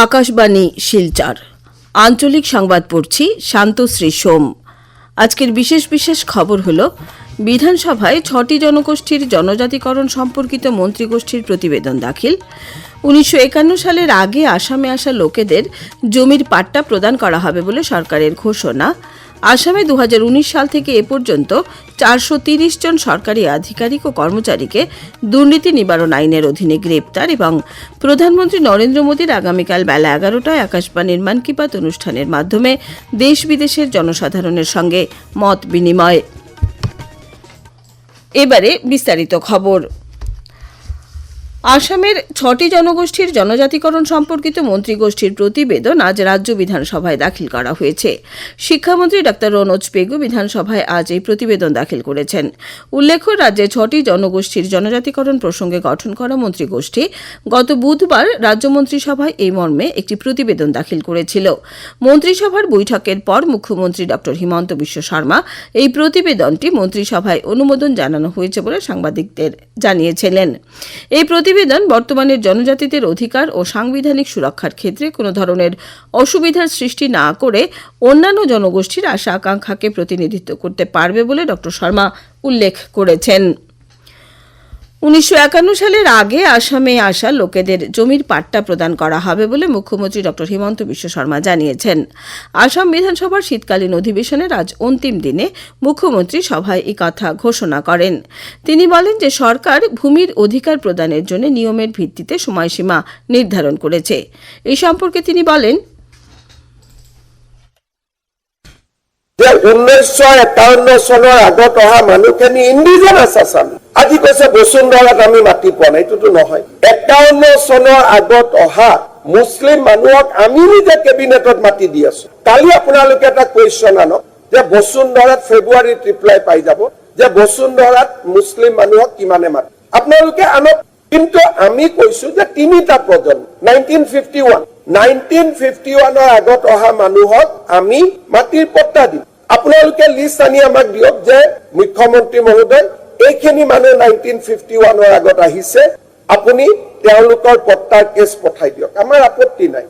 আকাশবাণী, শিলচর। আঞ্চলিক সংবাদ পড়ছি শান্তশ্রী সোম। আজকের বিশেষ বিশেষ খবর হল, বিধানসভায় ছটি জনগোষ্ঠীর জনজাতিকরণ সম্পর্কিত মন্ত্রীগোষ্ঠীর প্রতিবেদন দাখিল। উনিশশো একান্ন সালের আগে আসামে আসা লোকেদের জমির পাট্টা প্রদান করা হবে বলে সরকারের ঘোষণা। আসামে দু হাজার উনিশ সাল থেকে এ পর্যন্ত চারশো জন সরকারি আধিকারিক ও কর্মচারীকে দুর্নীতি নিবারণ আইনের অধীনে গ্রেপ্তার এবং প্রধানমন্ত্রী নরেন্দ্র মোদীর আগামীকাল বেলা এগারোটায় আকাশবাণীর মন কি বাত অনুষ্ঠানের মাধ্যমে দেশ বিদেশের জনসাধারণের সঙ্গে মত বিনিময়। এবারে বিস্তারিত খবর। আসামের ছটি জনগোষ্ঠীর জনজাতিকরণ সম্পর্কিত মন্ত্রীগোষ্ঠীর প্রতিবেদন আজ রাজ্য বিধানসভায় দাখিল করা হয়েছে। শিক্ষামন্ত্রী ডাক্তার রনোজ পেগু বিধানসভায় আজ এই প্রতিবেদন দাখিল করেছেন। উল্লেখ্য, রাজ্যে ছটি জনগোষ্ঠীর জনজাতিকরণ প্রসঙ্গে গঠন করা মন্ত্রীগোষ্ঠী গত বুধবার রাজ্য মন্ত্রিসভায় এই মর্মে একটি প্রতিবেদন দাখিল করেছিল। মন্ত্রিসভার বৈঠকের পর মুখ্যমন্ত্রী ডক্টর হিমন্ত বিশ্ব শর্মা এই প্রতিবেদনটি মন্ত্রিসভায় অনুমোদন জানানো হয়েছে বলে সাংবাদিকদের জানিয়েছিলেন। এই প্রতিবেদন, বর্তমানের জনজাতিদের অধিকার ও সাংবিধানিক সুরক্ষার ক্ষেত্রে কোনো ধরনের অসুবিধার সৃষ্টি না করে অন্যান্য জনগোষ্ঠীর আশা আকাঙ্ক্ষাকে প্রতিনিধিত্ব করতে পারবে বলে ড শর্মা উল্লেখ করেছেন। উনিশশো একান্ন সালের আগে আসামে আসা লোকেদের জমির পাট্টা প্রদান করা হবে বলে মুখ্যমন্ত্রী ডক্টর হিমন্ত বিশ্ব শর্মা জানিয়েছেন। আসাম বিধানসভার শীতকালীন অধিবেশনের আজ অন্তিম দিনে মুখ্যমন্ত্রী সভায় এই কথা ঘোষণা করেন। তিনি বলেন যে সরকার ভূমির অধিকার প্রদানের জন্য নিয়মের ভিত্তিতে সময়সীমা নির্ধারণ করেছে। এই সম্পর্কে তিনি বলেন যে ঊনৈছশ একাৱন্ন চনৰ আগত অহা মানুহখিনি ইণ্ডিজেনাছ আছামী আজি কৈছে বসুন্ধৰাত আমি মাতি পোৱা নাই, এইটোতো নহয়। একাৱন্ন চনৰ আগত অহা মুছলিম মানুহক আমি নিজে কেবিনেটত মাতি দি আছো। কালি আপোনালোকে এটা কুৱেশ্যন আনক, যে বসুন্ধৰাত ফেব্ৰুৱাৰীত ৰিপ্লাই পাই যাব, যে বসুন্ধৰাত মুছলিম মানুহক কিমানে মাতে? আপোনালোকে আনক, কিন্তু আমি কৈছো যে তিনিটা প্ৰজন্ম nineteen fifty one nineteen fifty ওৱানৰ আগত অহা মানুহক আমি মাটিৰ পট্টা দিম। আপোনালোকে লিষ্ট আনি আমাক দিয়ক যে মুখ্যমন্ত্ৰী মহোদয়, এইখিনি মানুহ নাইনটিন ফিফটি ওৱানৰ আগত আহিছে। আপুনি তেওঁলোকৰ পট্টাৰ কেছ পঠাই দিয়ক। আমাৰ আপত্তি নাই।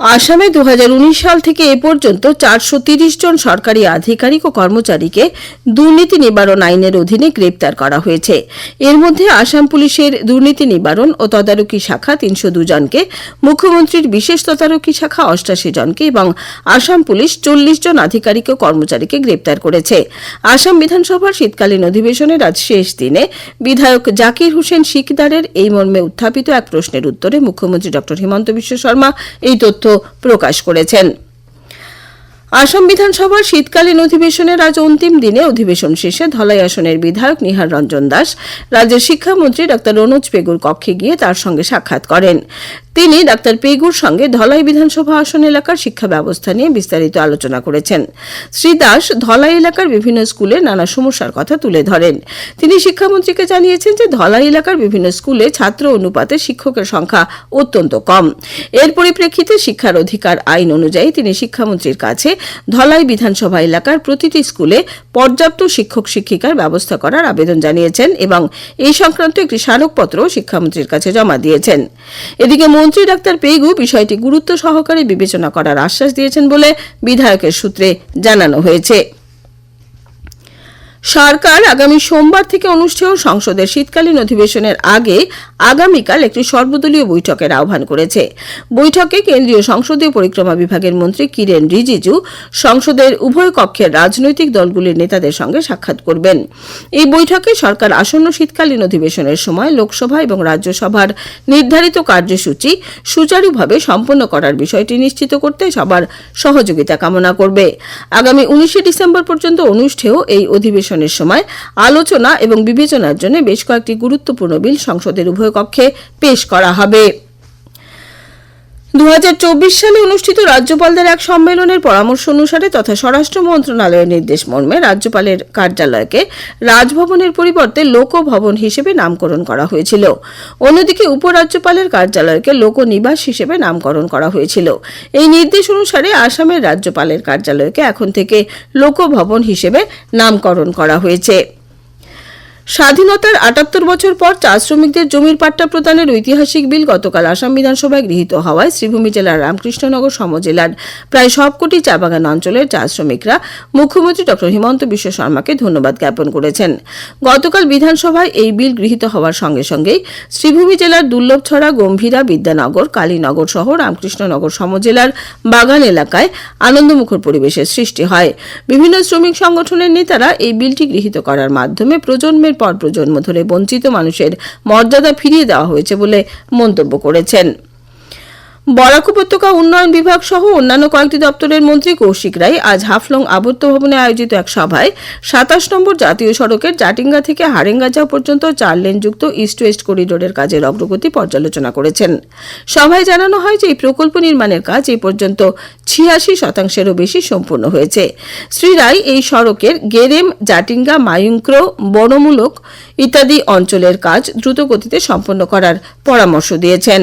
আসামে দু হাজার উনিশ সাল থেকে এ পর্যন্ত চারশো জন সরকারি আধিকারিক ও কর্মচারীকে দুর্নীতি নিবারণ আইনের অধীনে গ্রেপ্তার করা হয়েছে। এর মধ্যে আসাম পুলিশের দুর্নীতি নিবারণ ও তদারকি শাখা তিনশো জনকে, মুখ্যমন্ত্রীর বিশেষ তদারকি শাখা অষ্টাশি জনকে এবং আসাম পুলিশ চল্লিশ জন আধিকারিক ও কর্মচারীকে গ্রেপ্তার করেছে। আসাম বিধানসভার শীতকালীন অধিবেশনের আজ শেষ দিনে বিধায়ক জাকির হোসেন শিকদারের এই মর্মে উত্থাপিত এক প্রশ্নের উত্তরে মুখ্যমন্ত্রী ড হিমন্ত বিশ্ব শর্মা এই তথ্য প্রকাশ করেছেন। আসাম বিধানসভার শীতকালীন অধিবেশনের আজ অন্তিম দিনে অধিবেশন শেষে ধলাই আসনের বিধায়ক নিহার রঞ্জন দাস, রাজ্যের শিক্ষামন্ত্রী ডাক্তার রনোজ পেগুর কক্ষে গিয়ে তার সঙ্গে সাক্ষাৎ করেন। তিনি ডাক্তার পেগুর সঙ্গে ধলাই বিধানসভা আসন এলাকার শিক্ষা ব্যবস্থা নিয়ে বিস্তারিত আলোচনা করেছেন। শ্রী দাস ধলাই এলাকার বিভিন্ন স্কুলে নানা সমস্যার কথা তুলে ধরেন। তিনি শিক্ষামন্ত্রীকে জানিয়েছেন যে ধলাই এলাকার বিভিন্ন স্কুলে ছাত্র অনুপাতে শিক্ষকের সংখ্যা অত্যন্ত কম। এর পরিপ্রেক্ষিতে শিক্ষার অধিকার আইন অনুযায়ী তিনি শিক্ষামন্ত্রীর কাছে ধলাই বিধানসভা এলাকার প্রতিটি স্কুলে পর্যাপ্ত শিক্ষক শিক্ষিকার ব্যবস্থা করার আবেদন জানিয়েছেন এবং এই সংক্রান্ত একটি স্মারকপত্র শিক্ষামন্ত্রীর কাছে জমা দিয়েছেন। এদিকে মন্ত্রী ডাক্তার পেগু বিষয়টি গুরুত্ব সহকারে বিবেচনা করার আশ্বাস দিয়েছেন বলে বিধায়কের সূত্রে জানানো হয়েছে। সরকার আগামী সোমবার থেকে অনুষ্ঠেয় সংসদের শীতকালীন অধিবেশনের আগে আগামীকাল একটি সর্বদলীয় বৈঠকের আহ্বান করেছে। বৈঠকে কেন্দ্রীয় সংসদীয় পরিক্রমা বিভাগের মন্ত্রী কিরেন রিজিজু সংসদের উভয় কক্ষের রাজনৈতিক দলগুলির নেতাদের সঙ্গে সাক্ষাৎ করবেন। এই বৈঠকে সরকার আসন্ন শীতকালীন অধিবেশনের সময় লোকসভা এবং রাজ্যসভার নির্ধারিত কার্যসূচি সুচারুভাবে সম্পন্ন করার বিষয়টি নিশ্চিত করতে সবার সহযোগিতা কামনা করবে। আগামী উনিশে ডিসেম্বর পর্যন্ত অনুষ্ঠেয় এই অধিবেশনের সময় আলোচনা এবং বিবেচনার জন্য বেশ কয়েকটি গুরুত্বপূর্ণ বিল সংসদের উভয় কক্ষে পেশ করা হবে। দু হাজার চব্বিশ সালে অনুষ্ঠিত রাজ্যপালদের এক সম্মেলনের পরামর্শ অনুসারে তথা স্বরাষ্ট্র মন্ত্রণালয়ের নির্দেশ মর্মে রাজ্যপালের কার্যালয়কে রাজভবনের পরিবর্তে লোকভবন হিসেবে নামকরণ করা হয়েছিল। অন্যদিকে উপরাজ্যপালের কার্যালয়কে লোকনিবাস হিসেবে নামকরণ করা হয়েছিল। এই নির্দেশ অনুসারে আসামের রাজ্যপালের কার্যালয়কে এখন থেকে লোকভবন হিসেবে নামকরণ করা হয়েছে। স্বাধীনতার আটাত্তর বছর পর চা শ্রমিকদের জমির পাট্টা প্রদানের ঐতিহাসিক বিল গতকাল আসাম বিধানসভায় গৃহীত হওয়ায় শ্রীভূমি জেলার রামকৃষ্ণনগর সমজেলার প্রায় সবকটি চা বাগান অঞ্চলের চা শ্রমিকরা মুখ্যমন্ত্রী ডক্টর হিমন্ত বিশ্ব শর্মাকে ধন্যবাদ জ্ঞাপন করেছেন। গতকাল বিধানসভায় এই বিল গৃহীত হওয়ার সঙ্গে সঙ্গেই শ্রীভূমি জেলার দুর্লভছড়া গম্ভীরা বিদ্যানগর, কালীনগর সহ রামকৃষ্ণনগর সমজেলার বাগান এলাকায় আনন্দমুখর পরিবেশের সৃষ্টি হয়। বিভিন্ন শ্রমিক সংগঠনের নেতারা এই বিলটি গৃহীত করার মাধ্যমে প্রজন্মের পর প্রজন্ম ধরে বঞ্চিত মানুষের মর্যাদা ফিরিয়ে দেওয়া হয়েছে বলে মন্তব্য করেছেন। বরাক উপত্যকা উন্নয়ন বিভাগ সহ অন্যান্য কয়েকটি দপ্তরের মন্ত্রী কৌশিক রায় আজ হাফলং আবদ্ধ ভবনে আয়োজিত এক সভায় সাতাশ নম্বর জাতীয় সড়কের জাটিঙ্গা থেকে হারেঙ্গাজা পর্যন্ত চার লেনযুক্ত ইস্ট ওয়েস্ট করিডোরের কাজের অগ্রগতি পর্যালোচনা করেছেন। সভায় জানানো হয় যে এই প্রকল্প নির্মাণের কাজ এই পর্যন্ত ছিয়াশি শতাংশেরও বেশি সম্পূর্ণ হয়েছে। শ্রী রায় এই সড়কের গেরেম, জাটিঙ্গা মায়ুঙ্ক্র বনমূলক ইত্যাদি অঞ্চলের কাজ দ্রুত গতিতে সম্পন্ন করার পরামর্শ দিয়েছেন।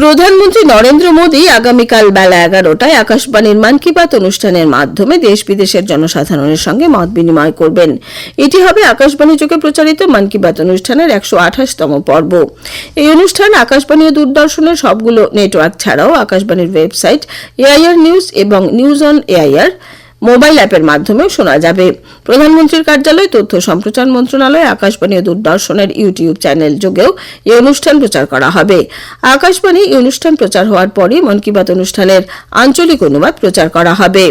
প্রধানমন্ত্রী নরেন্দ্র মোদী আগামীকাল বেলা এগারোটায় আকাশবাণীর মন কি বাত অনুষ্ঠানের মাধ্যমে দেশ বিদেশের জনসাধারণের সঙ্গে মত বিনিময় করবেন। এটি হবে আকাশবাণী যোগে প্রচারিত মন কি বাত অনুষ্ঠানের একশো আঠাশতম পর্ব। এই অনুষ্ঠান আকাশবাণী ও দূরদর্শনের সবগুলো নেটওয়ার্ক ছাড়াও আকাশবাণীর ওয়েবসাইট এআইআর নিউজ এবং নিউজ অন এআইআর মোবাইল অ্যাপের মাধ্যমেও শোনা যাবে। প্রধানমন্ত্রীর কার্যালয় তথ্য সম্প্রচার মন্ত্রণালয়, আকাশবাণী ও দূরদর্শনের ইউটিউব চ্যানেল যোগেও এই অনুষ্ঠান প্রচার করা হবে। আকাশবাণী এই অনুষ্ঠান প্রচার হওয়ার পরই মন কি বাত অনুষ্ঠানের আঞ্চলিক অনুবাদ প্রচার করা হবে।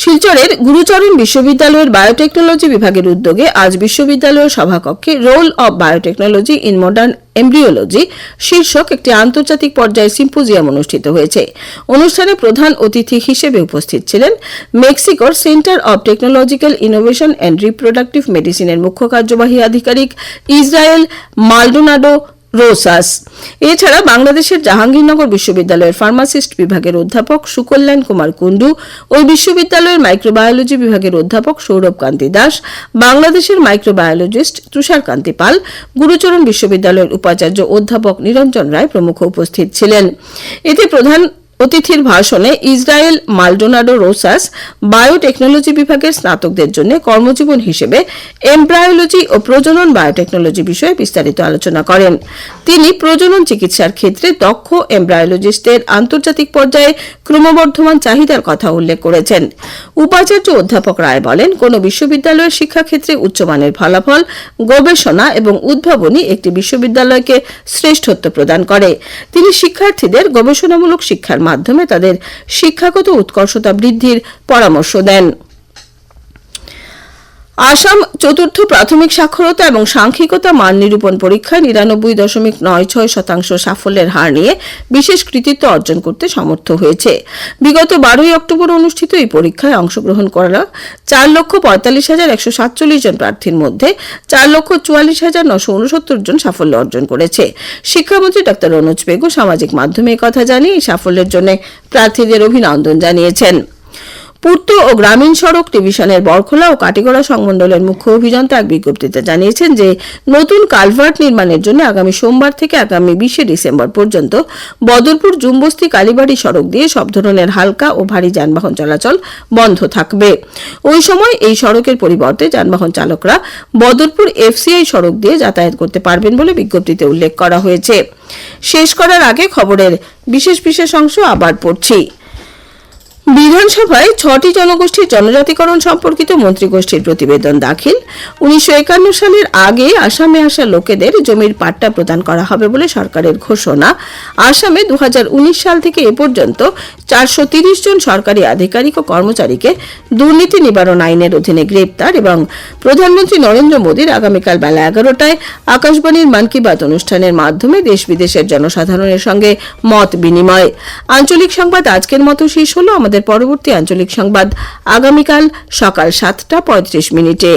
শিলচরের গুরুচরণ বিশ্ববিদ্যালয়ের বায়োটেকনোলজি বিভাগের উদ্যোগে আজ বিশ্ববিদ্যালয়ের সভাকক্ষে role of biotechnology in modern embryology শীর্ষক একটি আন্তর্জাতিক পর্যায়ে সিম্পোজিয়াম অনুষ্ঠিত হয়েছে। অনুষ্ঠানে প্রধান অতিথি হিসেবে উপস্থিত ছিলেন মেক্সিকোর centre of technological innovation and reproductive মেডিসিনের মুখ্য কার্যবাহী আধিকারিক ইসরায়েল মালডোনাডো রোসাস। এছাড়া বাংলাদেশের জাহাঙ্গীরনগর বিশ্ববিদ্যালয়ের ফার্মাসিস্ট বিভাগের অধ্যাপক সুকল্যাণ কুমার কুণ্ডু ওই বিশ্ববিদ্যালয়ের মাইক্রোবায়োলজি বিভাগের অধ্যাপক সৌরভ কান্তি দাস, বাংলাদেশের মাইক্রোবায়োলজিস্ট তুষার কান্তি পাল, গুরুচরণ বিশ্ববিদ্যালয়ের উপাচার্য অধ্যাপক নিরঞ্জন রায় প্রমুখ উপস্থিত ছিলেন। এতে প্রধান অতিথির ভাষণে ইসরায়েল মালডোনাডো রোসাস বায়োটেকনোলজি বিভাগের স্নাতকদের জন্য কর্মজীবন হিসেবে এমব্রায়োলজি ও প্রজনন বায়োটেকনোলজি বিষয়ে বিস্তারিত আলোচনা করেন। তিনি প্রজনন চিকিৎসার ক্ষেত্রে দক্ষ এমব্রায়োলজিস্টদের আন্তর্জাতিক পর্যায়ে ক্রমবর্ধমান চাহিদার কথা উল্লেখ করেছেন। উপাচার্য অধ্যাপক রায় বলেন, কোন বিশ্ববিদ্যালয়ের শিক্ষাক্ষেত্রে উচ্চমানের ফলাফল, গবেষণা এবং উদ্ভাবনী একটি বিশ্ববিদ্যালয়কে শ্রেষ্ঠত্ব প্রদান করে। তিনি শিক্ষার্থীদের গবেষণামূলক শিক্ষার মাধ্যমে তাদের শিক্ষাগত উৎকর্ষতা বৃদ্ধির পরামর্শ দেন। আসাম চতুর্থ প্রাথমিক সাক্ষরতা এবং সাংখ্যিকতা মান নিরূপণ পরীক্ষায় নিরানব্বই দশমিক নয় ছয় শতাংশ সাফল্যের হার নিয়ে বিশেষ কৃতিত্ব অর্জন করতে সমর্থ হয়েছে। বিগত বারোই অক্টোবর অনুষ্ঠিত এই পরীক্ষায় অংশগ্রহণ করা চার লক্ষ পঁয়তাল্লিশ হাজার একশো সাতচল্লিশ জন প্রার্থীর মধ্যে চার লক্ষ চুয়াল্লিশ হাজার নশো উনসত্তর জন সাফল্য অর্জন করেছে। শিক্ষামন্ত্রী ডাক্তার অনুজ বেগু সামাজিক মাধ্যমে কথা জানিয়ে এই সাফল্যের জন্য প্রার্থীদের অভিনন্দন জানিয়েছেন। পূর্ত ও গ্রামীণ সড়ক ডিভিশনের বরখোলা ও কাটিগড়া সংমণ্ডলের মুখ্য অভিযন্তা এক বিজ্ঞপ্তিতে জানিয়েছেন যে, নতুন কালভার্ট নির্মাণের জন্য আগামী সোমবার থেকে আগামী বিশে ডিসেম্বর পর্যন্ত বদরপুর জুম্বস্তি কালীবাড়ি সড়ক দিয়ে সব ধরনের হালকা ও ভারী যানবাহন চলাচল বন্ধ থাকবে। ওই সময় এই সড়কের পরিবর্তে যানবাহন চালকরা বদরপুর এফসিআই সড়ক দিয়ে যাতায়াত করতে পারবেন বলে বিজ্ঞপ্তিতে উল্লেখ করা হয়েছে। শেষ করার আগে খবরের বিশেষ বিশেষ অংশ আবার পড়ছি। বিধানসভায় ছটি জনগোষ্ঠীর জনজাতিকরণ সম্পর্কিত মন্ত্রীগোষ্ঠীর প্রতিবেদন দাখিল। উনিশশো একান্ন সালের আগে আসামে আসা লোকেদের জমির পাট্টা প্রদান করা হবে বলে সরকারের ঘোষণা। আসামে দুহাজার উনিশ সাল থেকে এ পর্যন্ত চারশো জন সরকারি আধিকারিক ও কর্মচারীকে দুর্নীতি নিবারণ আইনের অধীনে গ্রেপ্তার এবং প্রধানমন্ত্রী নরেন্দ্র মোদীর আগামীকাল বেলা এগারোটায় আকাশবাণীর মন কি বাত অনুষ্ঠানের মাধ্যমে দেশ বিদেশের জনসাধারণের সঙ্গে মত বিনিময়। আঞ্চলিক সংবাদ আজকের মতো শেষ হলো। আমাদের পরবর্তী আঞ্চলিক সংবাদ আগামীকাল সকাল সাতটা পঁয়ত্রিশ মিনিটে।